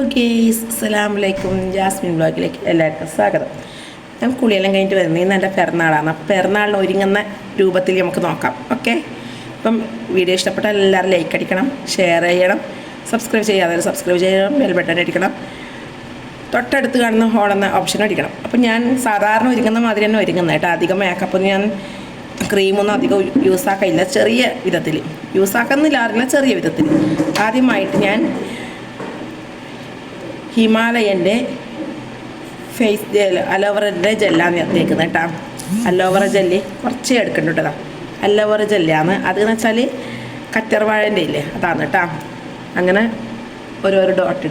Okay അസ്സലാമലൈക്കും Jasmine ബ്ലോഗിലേക്ക് എല്ലാവർക്കും സ്വാഗതം. ഞാൻ കുളിയെല്ലാം കഴിഞ്ഞിട്ട് വരുന്നത് ഇന്ന് എന്റെ പിറന്നാളാണ്. അപ്പം പിറന്നാളിന് ഒരുങ്ങുന്ന രൂപത്തിൽ നമുക്ക് നോക്കാം. ഓക്കെ അപ്പം വീഡിയോ ഇഷ്ടപ്പെട്ടാൽ എല്ലാവരും ലൈക്ക് അടിക്കണം ഷെയർ ചെയ്യണം സബ്സ്ക്രൈബ് ചെയ്യാതെ സബ്സ്ക്രൈബ് ചെയ്യണം ബെൽ ബട്ടൺ അടിക്കണം. തൊട്ടടുത്ത് കാണുന്ന ഹോളെന്ന ഓപ്ഷൻ അടിക്കണം. അപ്പം ഞാൻ സാധാരണ ഒരുങ്ങുന്ന മാതിരി തന്നെ ഒരുങ്ങുന്നത് കേട്ടോ. അധികം മേക്കപ്പ് ഞാൻ ക്രീമൊന്നും അധികം യൂസ് ആക്കില്ല ചെറിയ വിധത്തിൽ. യൂസ് ആക്കുന്നില്ല അറിയില്ല ചെറിയ വിധത്തിൽ. ആദ്യമായിട്ട് ഞാൻ ഹിമാലയന്റെ ഫേസ് ജെൽ അലോവറയുടെ ജെല്ലാണ് ഞാൻ കേട്ടോ. അലോവറ ജെല്ല് കുറച്ച് എടുക്കുന്നുണ്ട് കേട്ടോ. അലോവറ ജെല്ലാണ് അതെന്ന് വെച്ചാൽ കറ്റർവാഴന്റെ ഇല്ലേ? അതാണ് കേട്ടോ. അങ്ങനെ ഓരോരോ ഡോട്ട്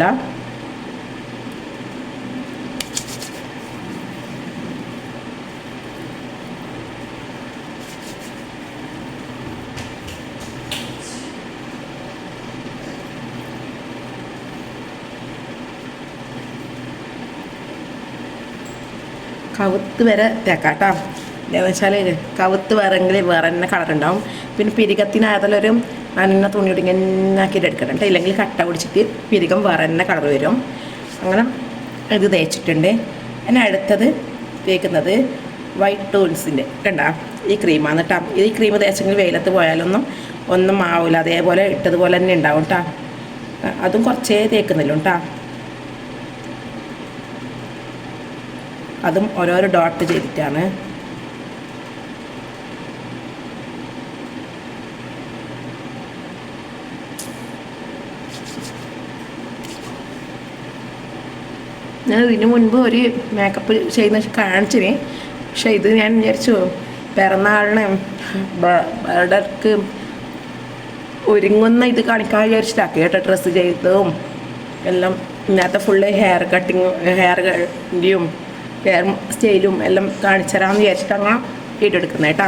കവുത്ത് വരെ തേക്കാം കേട്ടോ എന്താണെന്ന് വെച്ചാൽ കവുത്ത് വേറെങ്കിൽ വേറെ തന്നെ കളർ ഉണ്ടാവും പിന്നെ പിരികത്തിനായതൊരു നന്ന തുണി ഇങ്ങനെ ആക്കിയിട്ട് എടുക്കണം ഇല്ലെങ്കിൽ കട്ട പിടിച്ചിട്ട് പിരികം വേറെ തന്നെ കളർ വരും. അങ്ങനെ ഇത് തേച്ചിട്ടുണ്ട്. പിന്നെ അടുത്തത് തേക്കുന്നത് വൈറ്റ് ടൂൾസിന്റെ കണ്ടാ? ഈ ക്രീമാണ് കേട്ടോ ഈ ക്രീം തേച്ചെങ്കിൽ വെയിലത്ത് പോയാലൊന്നും ഒന്നും ആവില്ല അതേപോലെ ഇട്ടതുപോലെ തന്നെ ഉണ്ടാവും കേട്ടോ അതും കുറച്ചേ തേക്കുന്നില്ല കേട്ടോ അതും ഓരോരോ ഡോട്ട് ചെയ്തിട്ടാണ്. ഞാൻ ഇതിന് മുൻപ് ഒരു മേക്കപ്പ് ചെയ്യുന്ന കാണിച്ചിന്. പക്ഷെ ഇത് ഞാൻ വിചാരിച്ചു പിറന്നാളിന് ബർഡർക്ക് ഒരുങ്ങുന്ന ഇത് കാണിക്കാൻ വിചാരിച്ചിട്ടാക്കി കേട്ടോ ഡ്രസ്സ് ചെയ്തതും. എല്ലാം ഇന്നത്തെ ഫുള്ള് ഹെയർ കട്ടിങ് ഹെയറിന്റെയും ഹെയർ സ്റ്റൈലും എല്ലാം കാണിച്ചു തരാമെന്ന് വിചാരിച്ചിട്ട് അങ്ങനെ വീഡിയോ എടുക്കുന്നത് കേട്ടോ.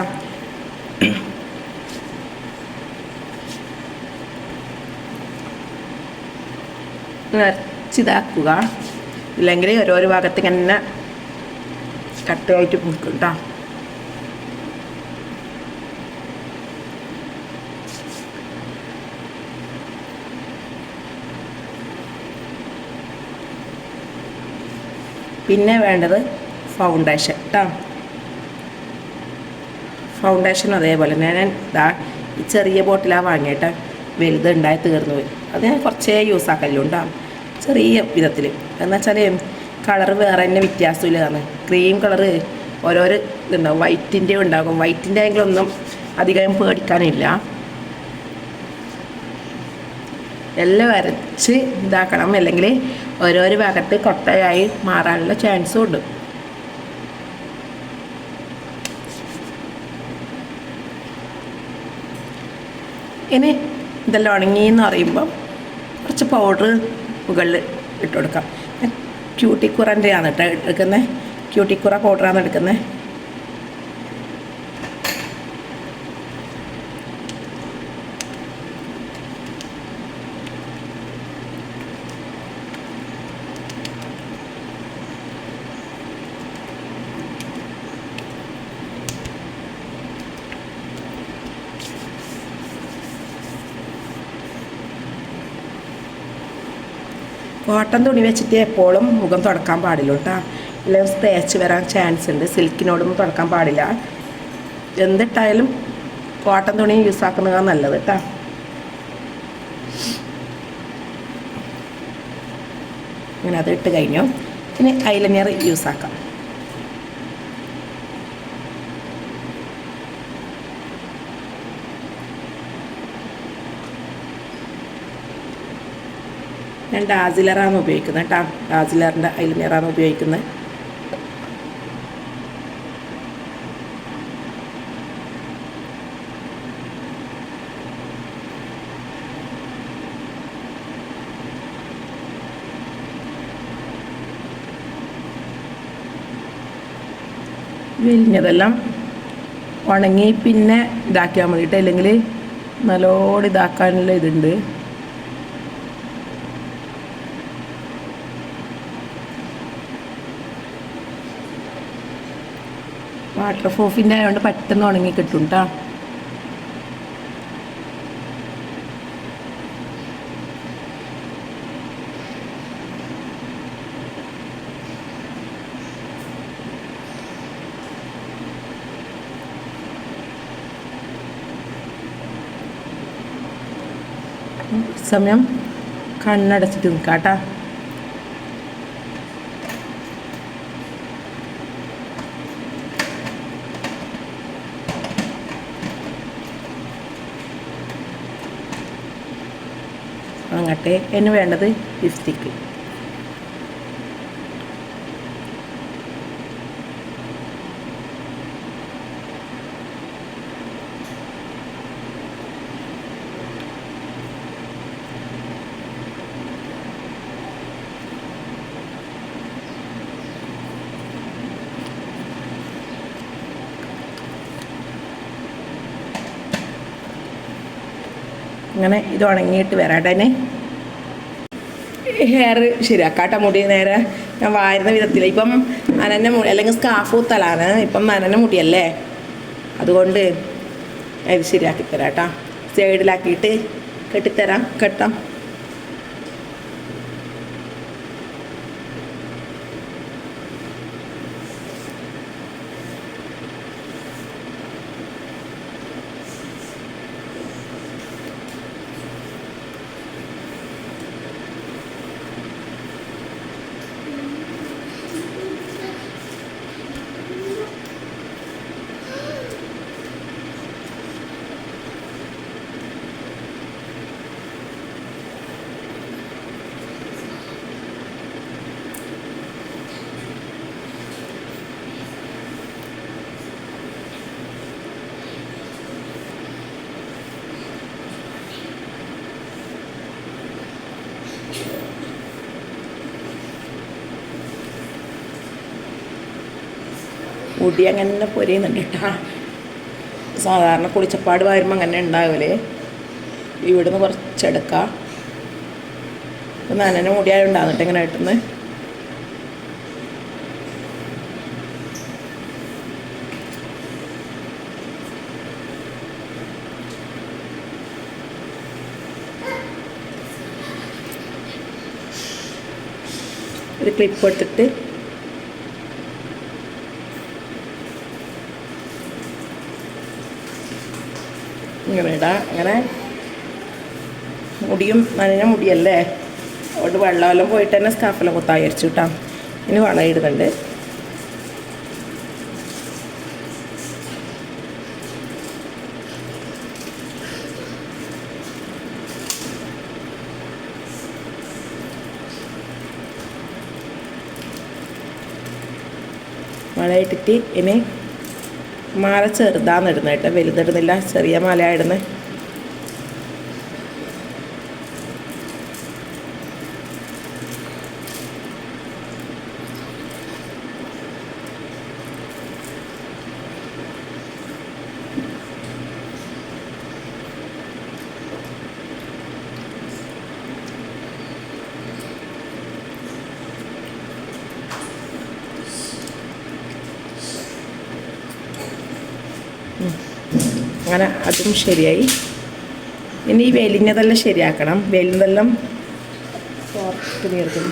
നിറച്ചിതാക്കുക ഇല്ലെങ്കിൽ ഓരോരോ ഭാഗത്ത് ഇങ്ങനെ കട്ടായിട്ട് കൊടുക്കും കേട്ടോ. പിന്നെ വേണ്ടത് ഫൗണ്ടേഷൻ കേട്ടോ ഫൗണ്ടേഷൻ അതേപോലെ ഞാൻ ഇതാ ഈ ചെറിയ ബോട്ടിലാണ് വാങ്ങിയിട്ട് വലുത് ഉണ്ടായി തീർന്നു പോയി. അത് ഞാൻ കുറച്ചേ യൂസ് ആക്കല്ലോ ഉണ്ടാവും ചെറിയ വിധത്തിൽ എന്ന് വെച്ചാൽ കളർ വേറെ തന്നെ വ്യത്യാസമില്ല കാരണം ക്രീം കളറ് ഓരോരോ ഇതുണ്ടാവും. വൈറ്റിന്റെ ഉണ്ടാകും. വൈറ്റിന്റെ ആയെങ്കിലൊന്നും അധികം പേടിക്കാനില്ല. എല്ലാം വരച്ച് ഇതാക്കണം. അല്ലെങ്കിൽ ഓരോരോ ഭാഗത്ത് കൊട്ടയായി മാറാനുള്ള ചാൻസും ഉണ്ട്. ഇനി ഇതെല്ലാം ഉണങ്ങി എന്ന് പറയുമ്പം കുറച്ച് പൗഡർ മുകളിൽ ഇട്ട് കൊടുക്കാം. ക്യൂട്ടിക്കുറന്റെ ആണ് കേട്ടോ എടുക്കുന്നത്. ക്യൂട്ടിക്കുറ പൗഡറാണ് എടുക്കുന്നത്. കോട്ടൺ തുണി വെച്ചിട്ട് എപ്പോഴും മുഖം തുടക്കാൻ പാടില്ല കേട്ടോ. അല്ലെങ്കിൽ തേച്ച് വരാൻ ചാൻസ് ഉണ്ട്. സിൽക്കിനോടൊന്നും തുടക്കാൻ പാടില്ല. എന്തിട്ടായാലും കോട്ടൺ തുണി യൂസ് ആക്കുന്നതാണ് നല്ലത് കേട്ടോ. അങ്ങനെ അത് ഇട്ട് കഴിഞ്ഞു. ഇനി ഐലനിയർ യൂസ് ആക്കാം. ഞാൻ ഡാസിലറാണ് ഉപയോഗിക്കുന്നത് കേട്ടോ. ഡാസിലറിന്റെ ഐലിനറാണ് ഉപയോഗിക്കുന്നത്. വിരിഞ്ഞതെല്ലാം ഉണങ്ങി പിന്നെ ഇതാക്കിയാൽ മതിയിട്ട് അല്ലെങ്കിൽ നല്ലോണം ഇതാക്കാനുള്ള ഇതുണ്ട്. വാട്ടർ പ്രൂഫിന്റെ ആയതുകൊണ്ട് പെട്ടെന്ന് ഉണങ്ങി കിട്ടും കേട്ടോ സമയം കണ്ണടച്ചിട്ട് നിൽക്കാം കേട്ടോ അങ്ങട്ടെ എന്ന് വേണ്ടത് ലിപ്സ്റ്റിക്ക്. അങ്ങനെ ഇത് ഉണങ്ങിയിട്ട് വരാടനെ ഹെയർ ശരിയാക്കാട്ട മുടി നേരെ. ഞാൻ വാരുന്ന വിധത്തിൽ ഇപ്പം നനന്ന മുടി അല്ലെങ്കിൽ സ്കാഫ് കുത്തലാണ്. ഇപ്പം നനന്ന മുടിയല്ലേ? അതുകൊണ്ട് ഇത് ശരിയാക്കി തരാം കേട്ടോ സൈഡിലാക്കിയിട്ട് കെട്ടിത്തരാം. കെട്ടാം. മുടി അങ്ങനെ പൊരിയുന്നുണ്ട് കേട്ടോ. സാധാരണ കുളിച്ചപ്പാട് വരുമ്പോൾ അങ്ങനെ ഉണ്ടാവില്ലേ ഇവിടുന്ന് കുറച്ചെടുക്കാം. നനന മുടിയായുണ്ടാകുന്നിട്ട് ഇങ്ങനെ ആയിട്ടൊന്ന് ഒരു ക്ലിപ്പ് എടുത്തിട്ട് ഇങ്ങനെ ഇടാം. അങ്ങനെ മുടിയും നനഞ്ഞ മുടിയല്ലേ? അതുകൊണ്ട് വെള്ളമെല്ലാം പോയിട്ട് തന്നെ സ്കാഫെല്ലാം കുത്താൻ വിചാരിച്ചു കേട്ടോ. ഇനി വളയിടുന്നുണ്ട് വളയിട്ടിട്ട് ഇനി മാല ചെറുതാന്ന് ഇടുന്നത് കേട്ടോ. വലുതിടുന്നില്ല ചെറിയ മാല ഇടുന്നത് അങ്ങനെ അതും ശരിയായി. ഇനി ഈ വെലിഞ്ഞതെല്ലാം ശരിയാക്കണം. വെലിഞ്ഞതെല്ലാം നീർക്കുന്നു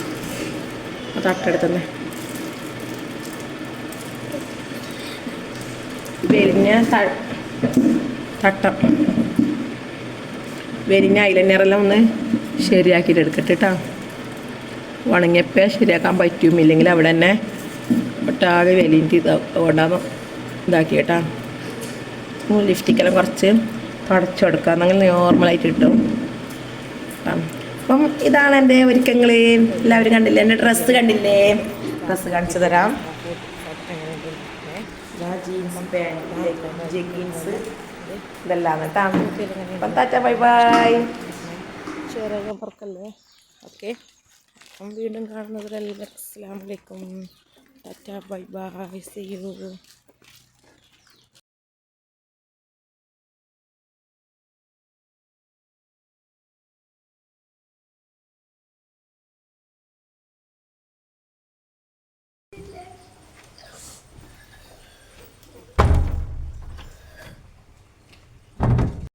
അത് വെലിഞ്ഞ വെരിഞ്ഞ തട്ടം. വെലിഞ്ഞ ഐലൈനറെല്ലാം ഒന്ന് ശരിയാക്കിയിട്ട് എടുക്കട്ടെ കേട്ടോ ഉണങ്ങിയപ്പോൾ ശരിയാക്കാൻ പറ്റും ഇല്ലെങ്കിൽ അവിടെ തന്നെ ഒട്ടാകെ വെലിഞ്ഞിട്ട് ഇതാ കൊണ്ടാന്ന് ഇതാക്കി കേട്ടോ ലിഫ്റ്റിക്കെല്ലാം കുറച്ച് തുടച്ചു കൊടുക്കുക. എന്നെങ്കിൽ നോർമലായിട്ട് കിട്ടും. അപ്പം ഇതാണ് എന്റെ ഒരുക്കങ്ങൾ എല്ലാവരും കണ്ടില്ലേ? എന്റെ ഡ്രസ്സ് കണ്ടില്ലേ? ഡ്രസ്സ് കാണിച്ചു തരാം. ജീൻസ് ഇതെല്ലാം ബൈ ബൈ ഓക്കെ. അപ്പം വീണ്ടും കാണുന്നത് അസ്സാം വലൈക്കും tata bye bye see you